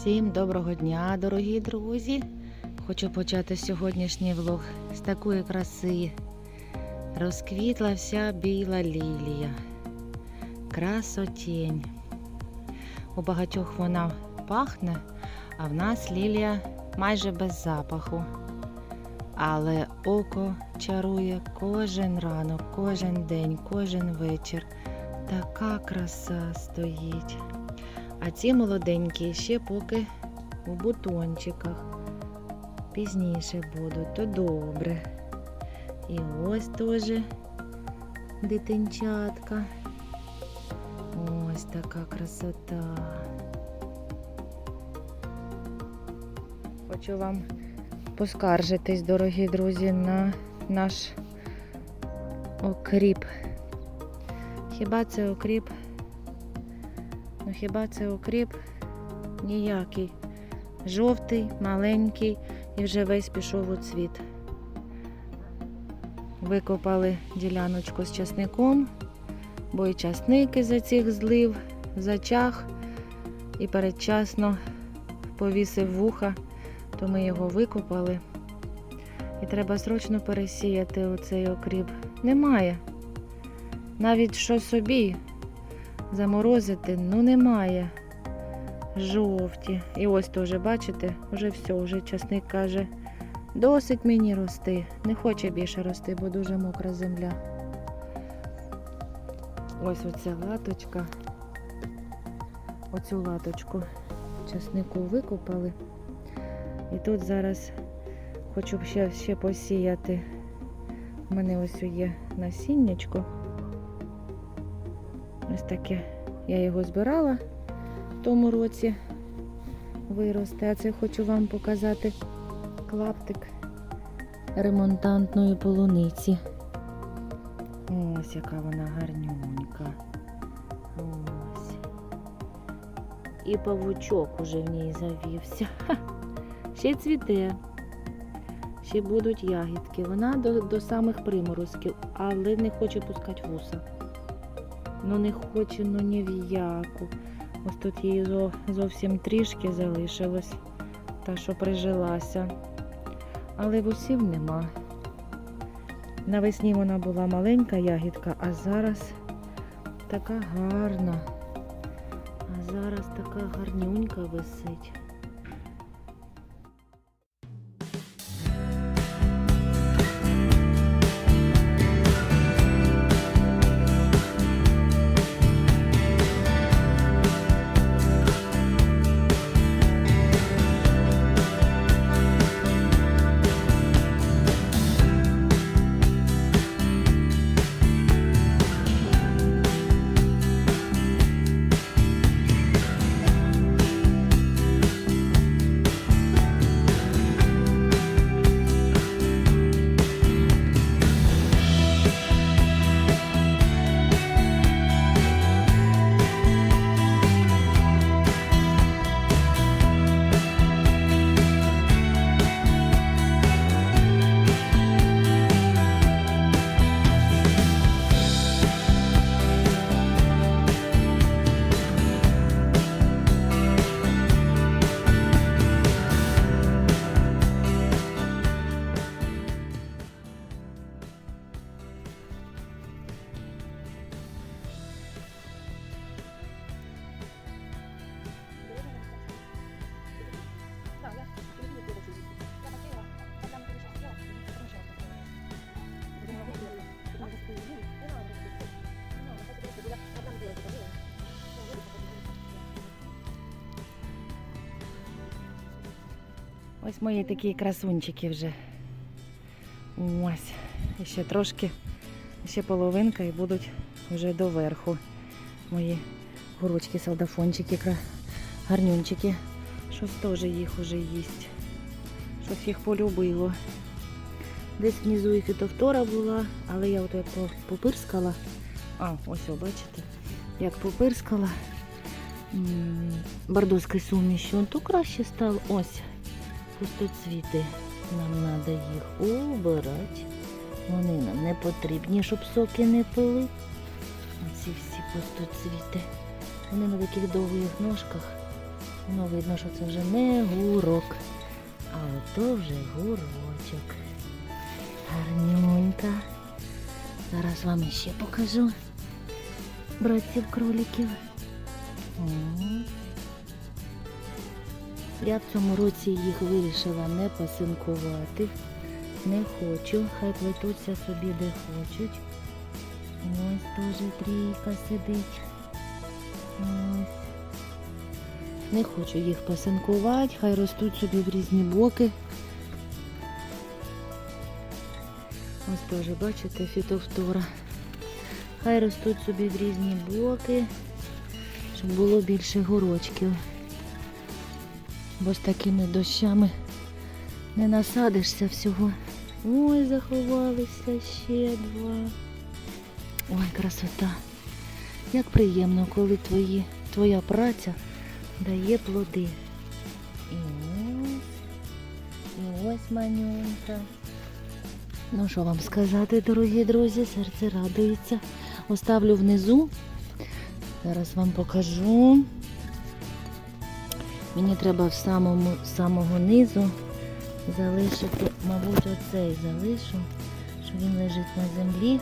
Всім доброго дня, дорогі друзі! Хочу почати сьогоднішній влог з такої краси. Розквітла вся біла лілія. Красотінь. У багатьох вона пахне, а в нас лілія майже без запаху. Але око чарує кожен ранок, кожен день, кожен вечір. Така краса стоїть. А ці молоденькі ще поки у бутончиках. Пізніше будуть, то добре. І ось теж дитинчатка. Ось така красота. Хочу вам поскаржитись, дорогі друзі, на наш окріп. Хіба це окріп? Ну хіба це окріп? Ніякий. Жовтий, маленький і вже весь пішов у цвіт. Викопали діляночку з часником, бо і часники за цих злив, зачах і передчасно повісив вуха, то ми його викопали. І треба срочно пересіяти оцей окріп. Немає. Навіть що собі заморозити, ну немає. Жовті. І ось теж, бачите, вже все, вже часник каже, досить мені рости. Не хоче більше рости, бо дуже мокра земля. Ось оця латочка. Оцю латочку часнику викопали. І тут зараз хочу ще, ще посіяти. У мене ось є насіннячко. Таке. Я його збирала в тому році виросте. А це хочу вам показати клаптик ремонтантної полуниці. Ось яка вона гарнюнька. І павучок уже в ній завівся. Ха! Ще цвіте. Ще будуть ягідки. Вона до, до самих приморозків, але не хоче пускати вуса. Ну не хочу, ну ні в яку. Ось тут її зовсім трішки залишилось, та що прижилася. Але вусів нема. Навесні вона була маленька ягідка, а зараз така гарна. А зараз така гарнюнька висить. Ось мої такі красунчики вже. Ось. Ще трошки, ще половинка і будуть вже доверху. Мої гурочки, солдафончики, гарнюнчики. Щось теж їх уже їсть. Щось їх полюбило. Десь внизу і фітофтора була, але я от як попирскала. А, ось, о, бачите, як попирскала м, бордоською сумішю, то краще стало. Ось пустоцвіти. Нам треба їх убирати. Вони нам не потрібні, щоб соки не пили. Оці всі пустоцвіти. Вони на таких довгих ножках Воно видно, що це вже не гурок, а ото вже гурочок. Гарнюнька. Зараз вам іще покажу братців кроликів. Я в цьому році їх вирішила не пасинкувати. Не хочу, хай плетуться собі де хочуть. Ось теж трійка сидить. Ось. Не хочу їх пасинкувати, хай ростуть собі в різні боки. Ось теж, бачите, фітофтора. Хай ростуть собі в різні боки, щоб було більше горочків. Бо з такими дощами не насадишся всього. Ой, заховалися ще два. Ой, красота. Як приємно, коли твої, твоя праця дає плоди. І ось, і ось манюнька. Ну що вам сказати, дорогі друзі, серце радується. Оставлю внизу. Зараз вам покажу. Мені треба в самому самого низу залишити, мабуть, оцей залишу, що він лежить на землі.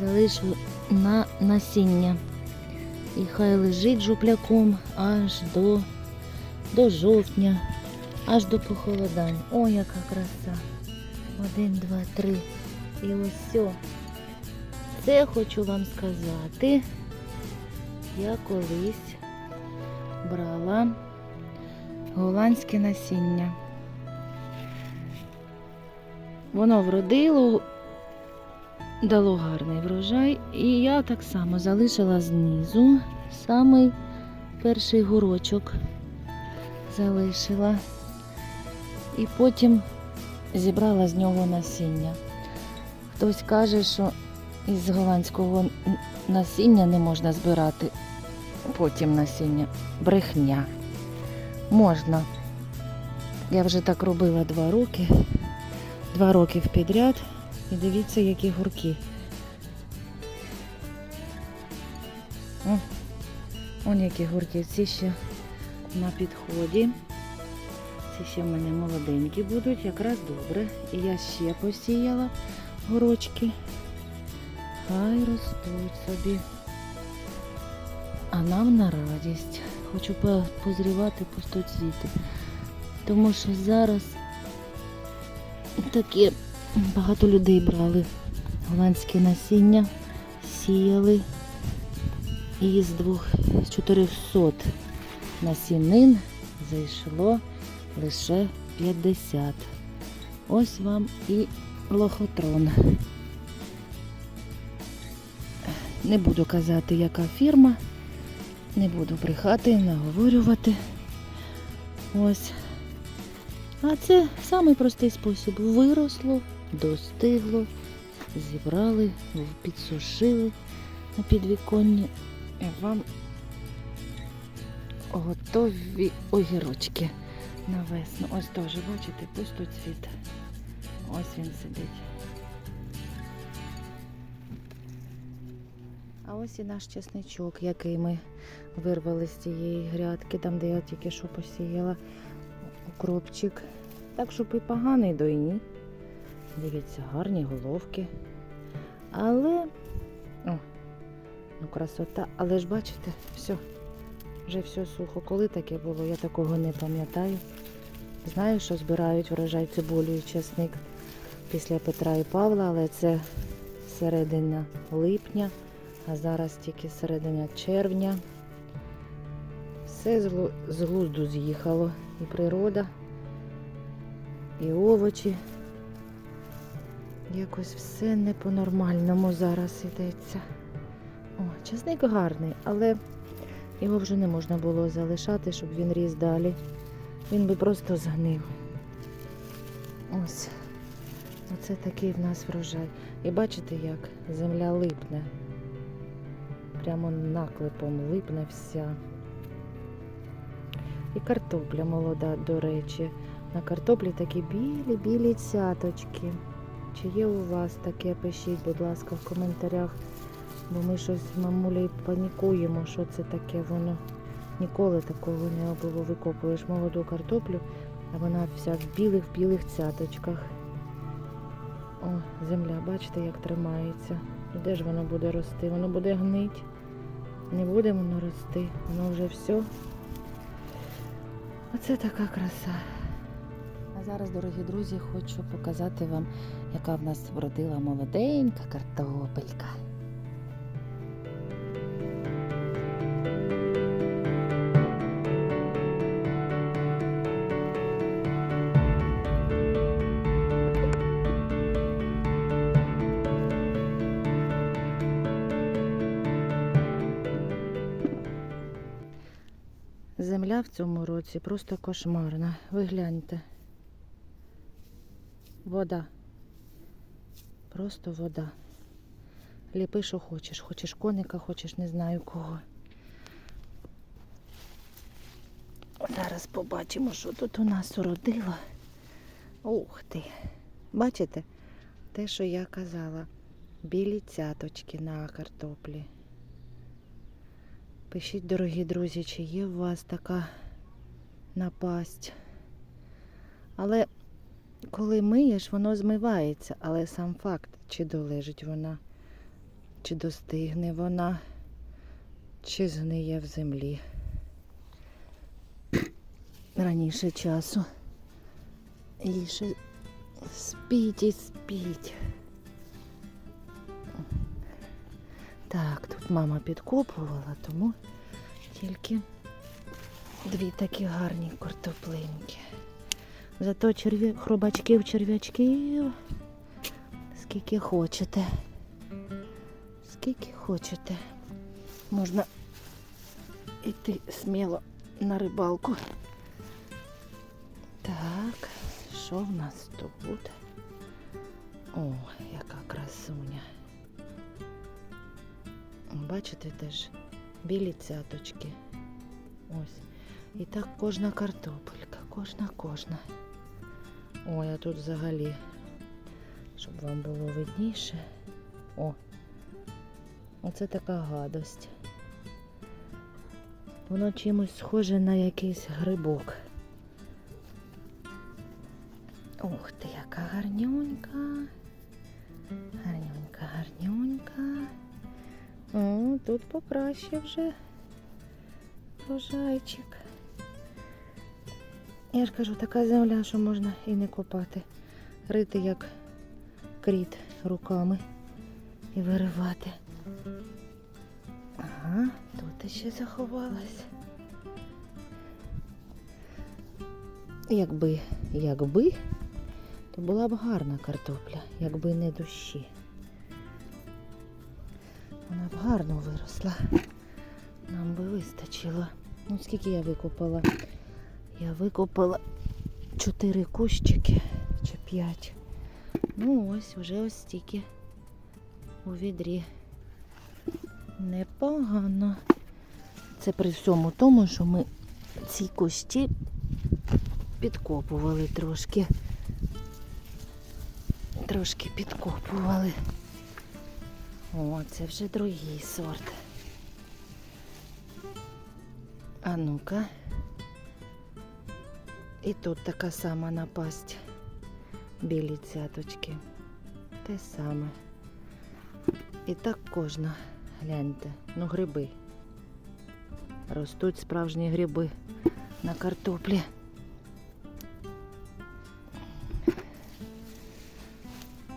Залишу на насіння. І хай лежить жупляком аж до, до жовтня, аж до похолодань. О, яка краса! Один, два, три. І ось все. Це хочу вам сказати. Я колись брала голландське насіння. Воно вродило, дало гарний врожай, і я так само залишила знизу самий перший горочок залишила. І потім зібрала з нього насіння. Хтось каже, що із голландського насіння не можна збирати потім насіння. Брехня. Можна. Я вже так робила два роки. Два роки підряд. І дивіться, які гурки. О, он які гурки. Ці ще на підході. Ці ще в мене молоденькі будуть, якраз добре. І я ще посіяла горочки. Хай ростуть собі. А нам на радість. Хочу по- позрівати пустоцвіти. Тому що зараз таке багато людей брали голландське насіння, сіяли. І з двох з 400 насінин зайшло лише 50. Ось вам і лохотрон. Не буду казати, яка фірма. Не буду брехати, наговорювати. Ось. А це самий простий спосіб. Виросло, достигло, зібрали, підсушили на підвіконні. І вам готові огірочки на весну. Ось теж, бачите, пустоцвіт. Ось він сидить. Ось і наш чесничок, який ми вирвали з цієї грядки, там, де я тільки що посіяла укропчик. Так, щоб і поганий, до і ні. Дивіться, гарні головки. Але. О, ну красота. Але ж бачите, все, вже все сухо. Коли таке було, я такого не пам'ятаю. Знаю, що збирають врожай цибулю і чесник після Петра і Павла, але це середина липня, а зараз тільки середина червня. Все з глузду з'їхало. І природа, і овочі. Якось все не по-нормальному зараз йдеться. О, часник гарний, але його вже не можна було залишати, щоб він ріс далі. Він би просто згнив. Ось. Оце такий в нас врожай. І бачите, як земля липне. Прямо наклепом липне вся. І картопля молода, до речі. На картоплі такі білі-білі цяточки. Чи є у вас таке, пишіть, будь ласка, в коментарях. Бо ми щось з мамулею панікуємо, що це таке воно. Ніколи такого не було. Викопуєш молоду картоплю, а вона вся в білих білих цяточках. О, земля, бачите, як тримається. Де ж воно буде рости? Воно буде гнить. Не буде воно рости. Воно вже все. Оце така краса. А зараз, дорогі друзі, хочу показати вам, яка в нас вродила молоденька картопелька. Цьому році просто кошмарна. Ви гляньте. Вода. Просто вода. Ліпи, що хочеш. Хочеш коника, хочеш не знаю кого. Зараз побачимо, що тут у нас уродило. Ух ти. Бачите? Те, що я казала. Білі цяточки на картоплі. Пишіть, дорогі друзі, чи є у вас така напасть. Але коли миєш, воно змивається, але сам факт, чи долежить вона, чи достигне вона, чи згниє в землі. Раніше часу. І ще спіть і спіть. Так, тут мама підкопувала, тому тільки дві такі гарні картоплинки. Зато черв'я... хробачків, черв'ячків скільки хочете. Скільки хочете. Можна йти сміло на рибалку. Так, що в нас тут? О, яка красуня. Бачите теж білі цяточки. Ось. І так кожна картопелька, кожна, кожна. Ой, а тут взагалі, щоб вам було видніше. О, оце така гадость. Воно чимось схоже на якийсь грибок. Ух ти, яка гарнюнька. Гарнюнька, гарнюнька. О, тут покраще вже врожайчик. Я ж кажу, така земля, що можна і не копати. Рити як кріт руками і виривати. Ага, тут ще заховалась. Якби, якби, то була б гарна картопля, якби не дощі. Вона б гарно виросла. Нам би вистачило. Ну, скільки я викопала? Я викопала 4 кущики чи 5. Ну ось, вже ось стільки у відрі. Непогано. Це при всьому тому, що ми ці кущі підкопували трошки. Трошки підкопували. О, це вже другий сорт. А ну-ка. І тут така сама напасть. Білі цяточки. Те саме. І так кожна. Гляньте. Ну, гриби. Ростуть справжні гриби на картоплі.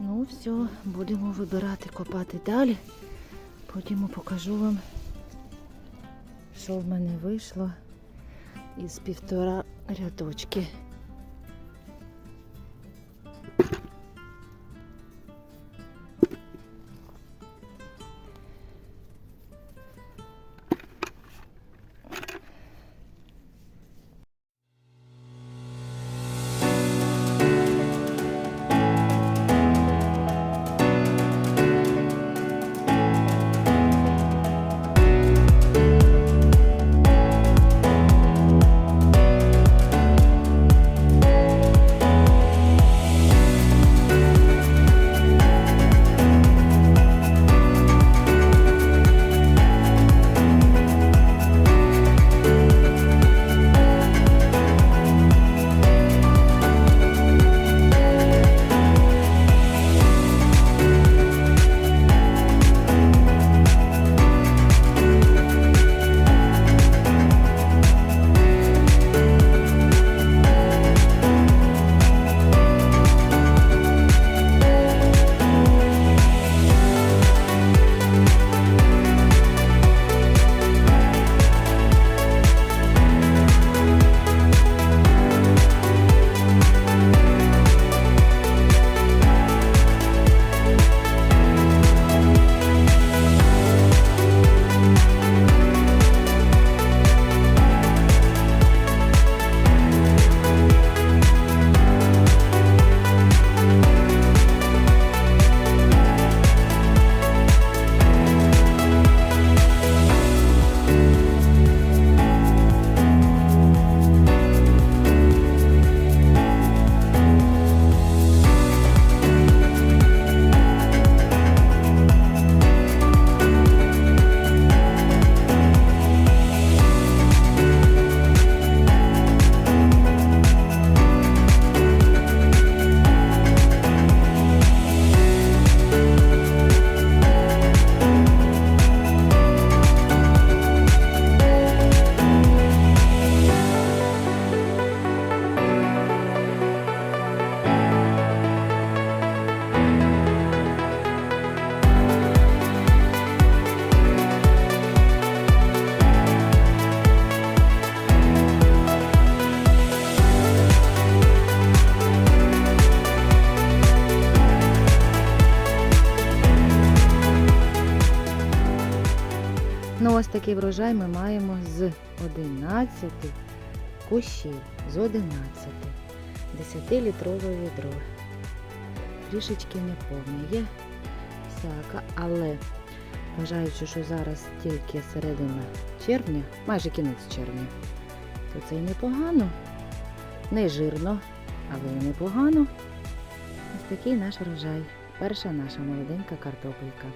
Ну, все, будемо вибирати, копати далі. Потім покажу вам, що в мене вийшло із півтора рядочки. Такий врожай ми маємо з 11 кущів, з 11. 10-літрове відро. Трішечки неповне. Є всяка, але вважаючи, що зараз тільки середина червня, майже кінець червня, то це й непогано. Не жирно, але й непогано. Ось такий наш врожай. Перша наша молоденька картопелька.